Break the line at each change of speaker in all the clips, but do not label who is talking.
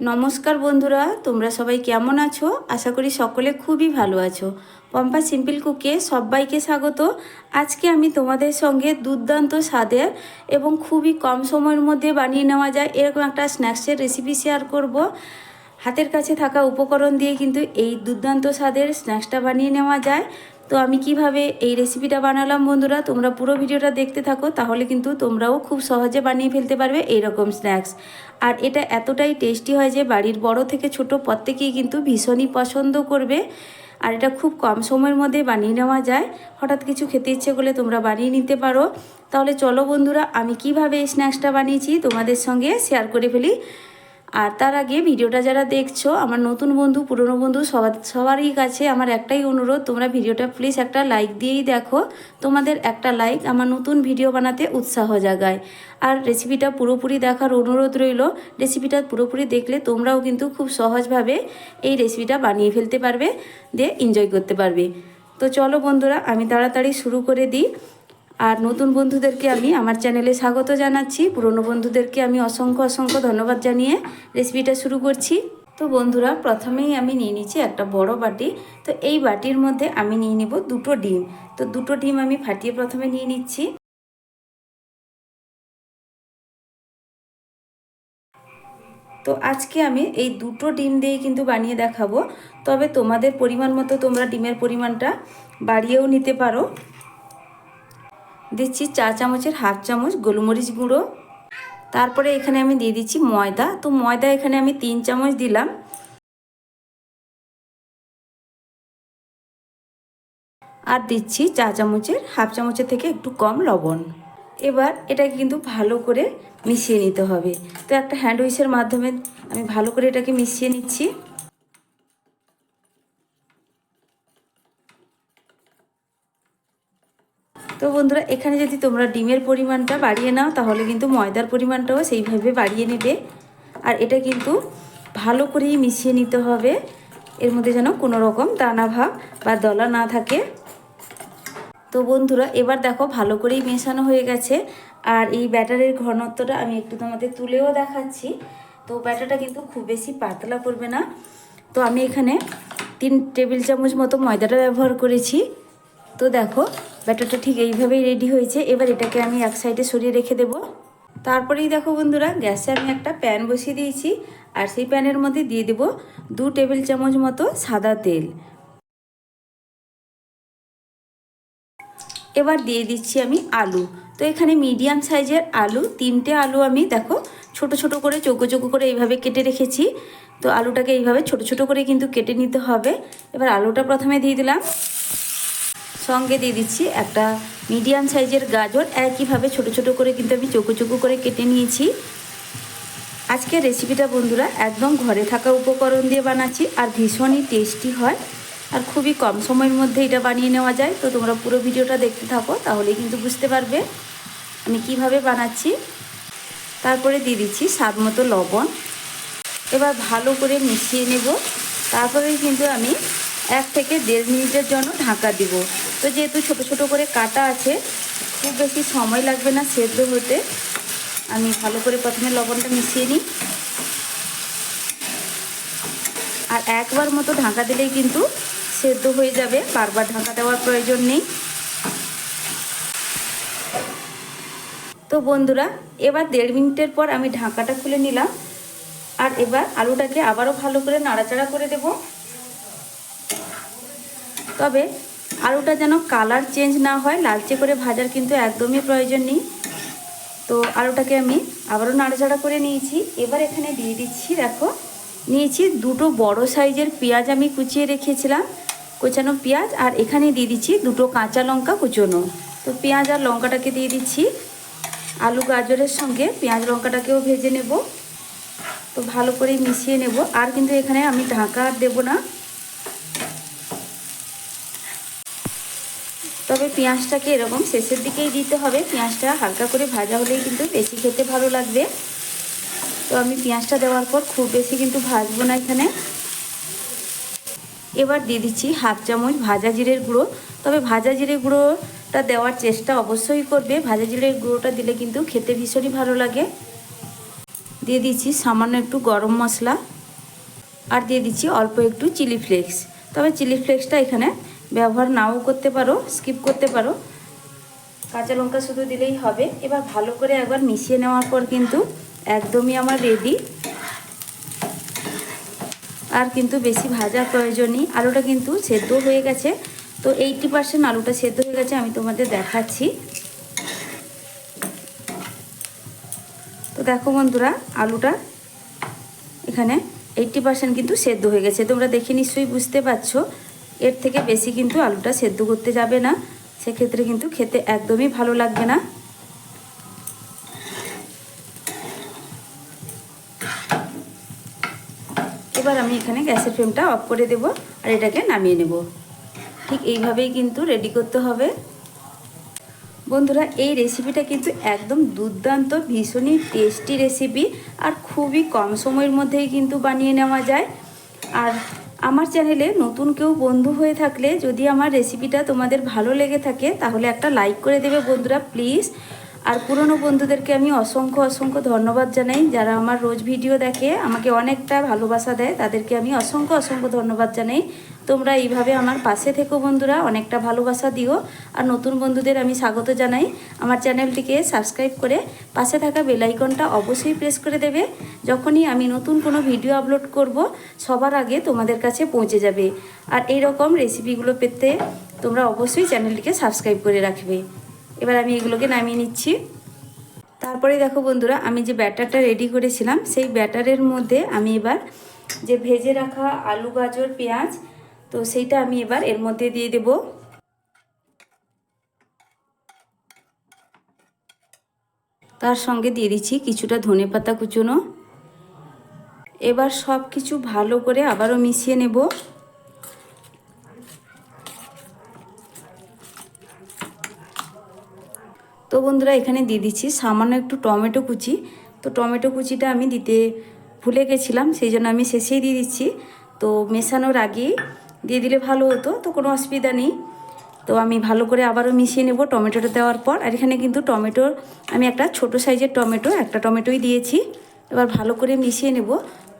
নমস্কার বন্ধুরা, তোমরা সবাই কেমন আছো? আশা করি সকলে খুবই ভালো আছো। পম্পা সিম্পল কুকে সবাইকে স্বাগত। আজকে আমি তোমাদের সঙ্গে দুর্দান্ত স্বাদের এবং খুবই কম সময়ের মধ্যে বানিয়ে নেওয়া যায় এরকম একটা স্ন্যাক্সের রেসিপি শেয়ার করব। হাতের কাছে থাকা উপকরণ দিয়ে কিন্তু এই দুর্দান্ত স্বাদের স্ন্যাক্সটা বানিয়ে নেওয়া যায়। তো আমি কীভাবে এই রেসিপিটা বানালাম বন্ধুরা, তোমরা পুরো ভিডিওটা দেখতে থাকো, তাহলে কিন্তু তোমরাও খুব সহজে বানিয়ে ফেলতে পারবে এই রকম স্ন্যাক্স। আর এটা এতটাই টেস্টি হয় যে বাড়ির বড় থেকে ছোট প্রত্যেকেই কিন্তু ভীষণই পছন্দ করবে। আর এটা খুব কম সময়ের মধ্যে বানিয়ে নেওয়া যায়। হঠাৎ কিছু খেতে ইচ্ছে করলে তোমরা বানিয়ে নিতে পারো। তাহলে চলো বন্ধুরা, আমি কীভাবে এই স্ন্যাক্সটা বানিয়েছি তোমাদের সঙ্গে শেয়ার করে ফেলি। আর তার আগে ভিডিওটা যারা দেখছ, আমার নতুন বন্ধু, পুরনো বন্ধু, সবার, সবারই কাছে আমার একটাই অনুরোধ, তোমরা ভিডিওটা প্লিজ একটা লাইক দিয়েই দেখো। তোমাদের একটা লাইক আমার নতুন ভিডিও বানাতে উৎসাহ জাগায়। আর রেসিপিটা পুরোপুরি দেখার অনুরোধ রইল। রেসিপিটা পুরোপুরি দেখলে তোমরাও কিন্তু খুব সহজভাবে এই রেসিপিটা বানিয়ে ফেলতে পারবে, দিয়ে এনজয় করতে পারবে। তো চলো বন্ধুরা, আমি তাড়াতাড়ি শুরু করে দিই। আর নতুন বন্ধুদেরকে আমি আমার চ্যানেলে স্বাগত জানাচ্ছি। পুরনো বন্ধুদেরকে আমি অসংখ্য অসংখ্য ধন্যবাদ জানিয়ে রেসিপিটা শুরু করছি। তো বন্ধুরা, প্রথমেই আমি নিয়ে নিচ্ছি একটা বড় বাটি। তো এই বাটির মধ্যে আমি নিয়ে নিব দুটো ডিম। তো দুটো ডিম আমি ফাটিয়ে প্রথমে নিয়ে নিচ্ছি। তো আজকে আমি এই দুটো ডিম দিয়েই কিন্তু বানিয়ে দেখাবো। তবে তোমাদের পরিমাণ মতো তোমরা ডিমের পরিমাণটা বাড়িয়েও নিতে পারো। দিচ্ছি চা চামচের হাফ চামচ গোলমরিচ গুঁড়ো। তারপরে এখানে আমি দিয়ে দিচ্ছি ময়দা। তো ময়দা এখানে আমি তিন চামচ দিলাম। আর দিচ্ছি চা চামচের হাফ চামচের থেকে একটু কম লবণ। এবার এটাকে কিন্তু ভালো করে মিশিয়ে নিতে হবে। তো একটা হ্যান্ড উইচের মাধ্যমে আমি ভালো করে এটাকে মিশিয়ে নিচ্ছি। তো বন্ধুরা, এখানে যদি তোমরা ডিমের পরিমাণটা বাড়িয়ে নাও, তাহলে কিন্তু ময়দার পরিমাণটাও সেইভাবে বাড়িয়ে নেবে। আর এটা কিন্তু ভালো করেই মিশিয়ে নিতে হবে। এর মধ্যে যেন কোনো রকম দানা ভাব বা দলা না থাকে। তো বন্ধুরা, এবার দেখো ভালো করেই মেশানো হয়ে গেছে। আর এই ব্যাটারের ঘনত্বটা আমি একটু তোমাদের তুলেও দেখাচ্ছি। তো ব্যাটারটা কিন্তু খুব বেশি পাতলা করবে না। তো আমি এখানে তিন টেবিল চামচ মতো ময়দাটা ব্যবহার করেছি। তো দেখো, ব্যাটারটা ঠিক এইভাবেই রেডি হয়েছে। এবার এটাকে আমি এক সাইডে সরিয়ে রেখে দেব। তারপরেই দেখো বন্ধুরা, গ্যাসে আমি একটা প্যান বসিয়ে দিয়েছি। আর সেই প্যানের মধ্যে দিয়ে দেব দু টেবিল চামচ মতো সাদা তেল। এবার দিয়ে দিচ্ছি আমি আলু। তো এখানে মিডিয়াম সাইজের আলু, তিনটে আলু আমি দেখো, ছোট ছোট করে, চৌকো চৌকো করে এইভাবে কেটে রেখেছি। তো আলুটাকে এইভাবে ছোট ছোট করে কিন্তু কেটে নিতে হবে। এবার আলুটা প্রথমে দিয়ে দিলাম। সঙ্গে দিয়ে দিচ্ছি একটা মিডিয়াম সাইজের গাজর। একইভাবে ছোট ছোট করে কিন্তু আমি চোকো চোকো করে কেটে নিয়েছি। আজকের রেসিপিটা বন্ধুরা, একদম ঘরে থাকা উপকরণ দিয়ে বানাচ্ছি, আর ভীষণই টেস্টি হয়। আর খুবই কম সময়ের মধ্যে এটা বানিয়ে নেওয়া যায়। তো তোমরা পুরো ভিডিওটা দেখতে থাকো তাহলেই কিন্তু বুঝতে পারবে আমি কীভাবে বানাচ্ছি। তারপরে দিয়ে দিচ্ছি স্বাদ মতো লবণ। এবার ভালো করে মিশিয়ে নেব। তারপরে কিন্তু আমি এক থেকে দেড় মিনিটের জন্য ঢাকা দিব। তো যেহেতু ছোট ছোট করে কাটা আছে, খুব বেশি সময় লাগবে না সেদ্ধ হতে। আমি ভালো করে প্রথমে লবণটা মিশিয়ে নিই। আর একবার মতো ঢাকা দিলেই কিন্তু সেদ্ধ হয়ে যাবে, বারবার ঢাকা দেওয়ার প্রয়োজন নেই। তো বন্ধুরা, এবার দেড় মিনিটের পর আমি ঢাকাটা খুলে নিলাম। আর এবার আলুটাকে আবারও ভালো করে নাড়াচাড়া করে দেব। তবে আলুটা যেন কালার চেঞ্জ না হয়, লালচে করে ভাজার কিন্তু একদমই প্রয়োজন নেই। তো আলুটাকে আমি আবারও নাড়াচাড়া করে নিয়েছি। এবার এখানে দিয়ে দিচ্ছি, দেখো, নিয়েছি দুটো বড় সাইজের পেঁয়াজ আমি কুচিয়ে রেখেছিলাম, কোচানো পেঁয়াজ, আর এখানে দিয়ে দিচ্ছি দুটো কাঁচা লঙ্কা কুচোনো। তো পেঁয়াজ আর লঙ্কাটাকে দিয়ে দিচ্ছি। আলু গাজরের সঙ্গে পেঁয়াজ লঙ্কাটাকেও ভেজে নেব। তো ভালো করে মিশিয়ে নেব। আর কিন্তু এখানে আমি ঢাকা আর দেবো না। তবে পেঁয়াজটাকে এরকম শেষের দিকেই দিতে হবে। পেঁয়াজটা হালকা করে ভাজা হলেই কিন্তু বেশি খেতে ভালো লাগবে। তো আমি পেঁয়াজটা দেওয়ার পর খুব বেশি কিন্তু ভাজবো না এখানে। এবার দিয়ে দিচ্ছি হাফ চামচ ভাজা জিরের গুঁড়ো। তবে ভাজা জিরে গুঁড়োটা দেওয়ার চেষ্টা অবশ্যই করবে। ভাজা জিরের গুঁড়োটা দিলে কিন্তু খেতে ভীষণই ভালো লাগে। দিয়ে দিচ্ছি সামান্য একটু গরম মশলা। আর দিয়ে দিচ্ছি অল্প একটু চিলি ফ্লেক্স। তবে চিলি ফ্লেক্সটা এখানে ব্যবহার নাও করতে পারো স্কিপ করতে পারো। কাঁচা লঙ্কা শুধু দিলেই হবে। এবার ভালো করে একবার মিশিয়ে নেওয়ার পর কিন্তু একদমই আমার রেডি আর কিন্তু বেশি ভাজার প্রয়োজন নেই। আলুটা কিন্তু সেদ্ধ হয়ে গেছে। তো এইটটি পার্সেন্ট আলুটা সেদ্ধ হয়ে গেছে, আমি তোমাদের দেখাচ্ছি। তো দেখো বন্ধুরা, আলুটা এখানে এইটটি পার্সেন্ট কিন্তু সেদ্ধ হয়ে গেছে। তোমরা দেখে নিশ্চয়ই বুঝতে পারছ। এর থেকে বেশি কিন্তু আলুটা সেদ্ধ করতে যাবে না। সেক্ষেত্রে কিন্তু খেতে একদমই ভালো লাগবে না। এবার আমি এখানে গ্যাসের ফ্লেমটা অফ করে দেব আর এটাকে নামিয়ে নেব। ঠিক এইভাবেই কিন্তু রেডি করতে হবে। বন্ধুরা, এই রেসিপিটা কিন্তু একদম দুর্দান্ত, ভীষণই টেস্টি রেসিপি আর খুবই কম সময়ের মধ্যেই কিন্তু বানিয়ে নেওয়া যায়। আর আমার চ্যানেলে নতুন কেউ বন্ধু হয়ে থাকলে যদি আমার রেসিপিটা তোমাদের ভালো লেগে থাকে, তাহলে একটা লাইক করে দেবে বন্ধুরা প্লিজ আর পুরনো বন্ধুদেরকে আমি অসংখ্য অসংখ্য ধন্যবাদ জানাই। যারা আমার রোজ ভিডিও দেখে আমাকে অনেকটা ভালোবাসা দেয়, তাদেরকে আমি অসংখ্য অসংখ্য ধন্যবাদ জানাই। তোমরা এইভাবে আমার পাশে থেকো বন্ধুরা, অনেকটা ভালোবাসা দিও। আর নতুন বন্ধুদের আমি স্বাগত জানাই। আমার চ্যানেলটিকে সাবস্ক্রাইব করে পাশে থাকা বেলাইকনটা অবশ্যই প্রেস করে দেবে। যখনই আমি নতুন কোনো ভিডিও আপলোড করব, সবার আগে তোমাদের কাছে পৌঁছে যাবে। আর এই রকম রেসিপিগুলো পেতে তোমরা অবশ্যই চ্যানেলটিকে সাবস্ক্রাইব করে রাখবে। এবার আমি এগুলোকে নামিয়ে নিচ্ছি। তারপরে দেখো বন্ধুরা, আমি যে ব্যাটারটা রেডি করেছিলাম, সেই ব্যাটারের মধ্যে আমি এবার যে ভেজে রাখা আলু, গাজর, পেঁয়াজ, তো সেইটা আমি এবার এর মধ্যে দিয়ে দেব। তার সঙ্গে দিয়ে দিচ্ছি কিছুটা ধনে পাতা কুচুনো। এবার সব কিছু ভালো করে আবারও মিশিয়ে নেব। বন্ধুরা এখানে দিয়ে দিচ্ছি সামান্য একটু টমেটো কুচি। তো টমেটো কুচিটা আমি দিতে ভুলে গেছিলাম, সেই জন্য আমি শেষেই দিয়ে দিচ্ছি। তো মেশানোর আগেই দিয়ে দিলে ভালো হতো, তো কোনো অসুবিধা নেই। তো আমি ভালো করে আবারও মিশিয়ে নেব টমেটোটা দেওয়ার পর। আর এখানে কিন্তু টমেটোর আমি একটা ছোট সাইজের টমেটো, একটা টমেটোই দিয়েছি। এবার ভালো করে মিশিয়ে নেব।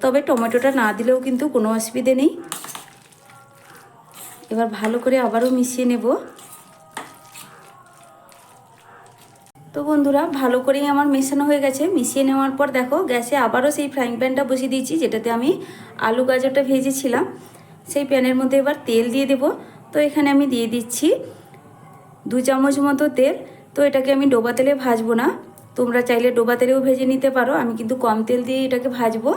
তবে টমেটোটা না দিলেও কিন্তু কোনো অসুবিধে নেই। এবার ভালো করে আবারও মিশিয়ে নেব। তো বন্ধুরা, ভালো করেই আমার মেশানো হয়ে গেছে। মিশিয়ে নেওয়ার পর দেখো, গ্যাসে আবারও সেই ফ্রাইং প্যানটা বসিয়ে দিয়েছি, যেটাতে আমি আলু গাজরটা ভেজেছিলাম। সেই প্যানের মধ্যে এবার তেল দিয়ে দেব। তো এখানে আমি দিয়ে দিচ্ছি দু চামচ মতো তেল। তো এটাকে আমি ডোবা তেলে ভাজবো না। তোমরা চাইলে ডোবা তেলেও ভেজে নিতে পারো। আমি কিন্তু কম তেল দিয়ে এটাকে ভাজবো।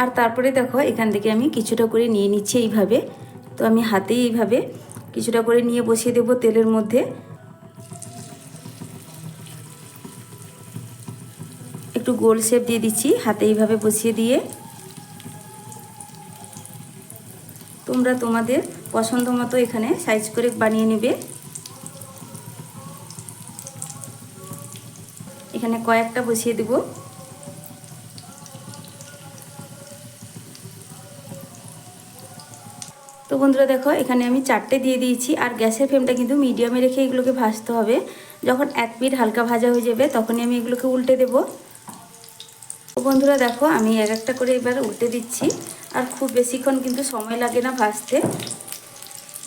আর তারপরে দেখো, এখান থেকে আমি কিছুটা করে নিয়ে নিচ্ছি এইভাবে। তো আমি হাতেই এইভাবে কিছুটা করে নিয়ে বসিয়ে দেবো তেলের মধ্যে। একটু গোল শেপ দিয়ে দিচ্ছি, হাতে এইভাবে বসিয়ে দিয়ে। তোমরা তোমাদের পছন্দ মতো এখানে সাইজ করে বানিয়ে নেবে। এখানে কয়েকটা বসিয়ে দেব। তো বন্ধুরা দেখো, এখানে আমি চারটে দিয়ে দিয়েছি, আর গ্যাসের ফ্লেমটা কিন্তু মিডিয়ামে রেখে এগুলোকে ভাজতে হবে। যখন এক পিঠ হালকা ভাজা হয়ে যাবে, তখনই আমি এগুলোকে উল্টে দেবো। বন্ধুরা দেখো, আমি এক একটা করে এবার উল্টে দিচ্ছি। আর খুব বেশিক্ষণ কিন্তু সময় লাগে না ভাজতে।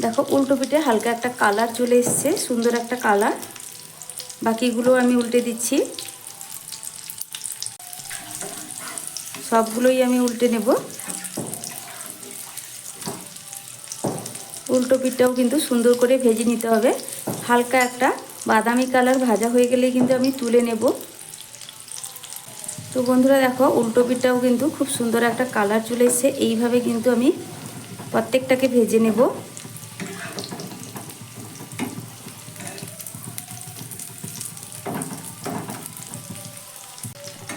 দেখো, উল্টো পিঠে হালকা একটা কালার চলে এসছে, সুন্দর একটা কালার। বাকিগুলো আমি উল্টে দিচ্ছি। সবগুলোই আমি উল্টে নেব। উল্টো পিঠটাও কিন্তু সুন্দর করে ভেজে নিতে হবে। হালকা একটা বাদামি কালার ভাজা হয়ে গেলেই কিন্তু আমি তুলে নেব। তো বন্ধুরা দেখো, উল্টো পিঠটাও কিন্তু খুব সুন্দর একটা কালার চলে এসছে। এইভাবে কিন্তু আমি প্রত্যেকটাকে ভেজে নেব।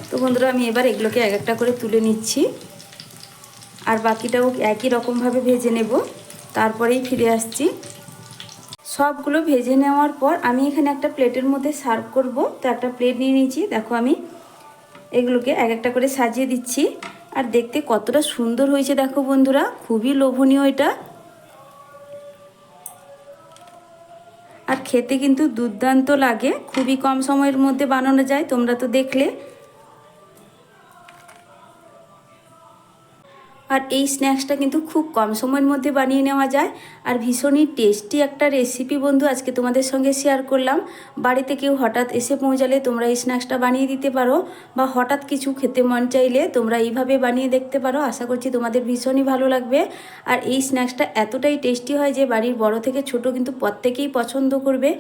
তো বন্ধুরা, আমি এবার এগুলোকে এক একটা করে তুলে নিচ্ছি। আর বাকিটাও একই রকমভাবে ভেজে নেব। তারপরেই ফিরে আসছি। সবগুলো ভেজে নেওয়ার পর আমি এখানে একটা প্লেটের মধ্যে সার্ভ করব। তো একটা প্লেট নিয়ে নিয়েছি। দেখো আমি এগুলোকে এক একটা করে সাজিয়ে দিচ্ছি। আর দেখতে কতটা সুন্দর হয়েছে দেখো বন্ধুরা, খুবই লোভনীয় এটা। আর খেতে কিন্তু দুর্দান্ত লাগে, খুবই কম সময়ের মধ্যে বানানো যায়, তোমরা তো দেখলে। আর এই স্ন্যাক্সটা কিন্তু খুব কম সময়ের মধ্যে বানিয়ে নেওয়া যায়। আর ভীষণই টেস্টি একটা রেসিপি বন্ধু, আজকে তোমাদের সঙ্গে শেয়ার করলাম। বাড়িতে কেউ হঠাৎ এসে পৌঁছালে তোমরা এই স্ন্যাক্সটা বানিয়ে দিতে পারো বা হঠাৎ কিছু খেতে মন চাইলে তোমরা এইভাবে বানিয়ে দেখতে পারো। আশা করছি তোমাদের ভীষণই ভালো লাগবে। আর এই স্ন্যাক্সটা এতটাই টেস্টি হয় যে বাড়ির বড় থেকে ছোট কিন্তু প্রত্যেকেই পছন্দ করবে।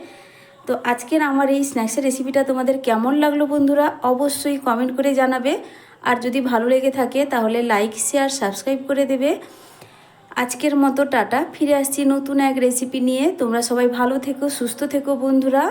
তো আজকের আমার এই স্ন্যাক্সের রেসিপিটা তোমাদের কেমন লাগল বন্ধুরা অবশ্যই কমেন্ট করে জানাবে। আর যদি ভালো লেগে থাকে তাহলে লাইক শেয়ার সাবস্ক্রাইব করে দেবে। আজকের মতো টাটা, ফিরে আসছি নতুন এক রেসিপি নিয়ে। তোমরা সবাই ভালো থেকো, সুস্থ থেকো বন্ধুরা।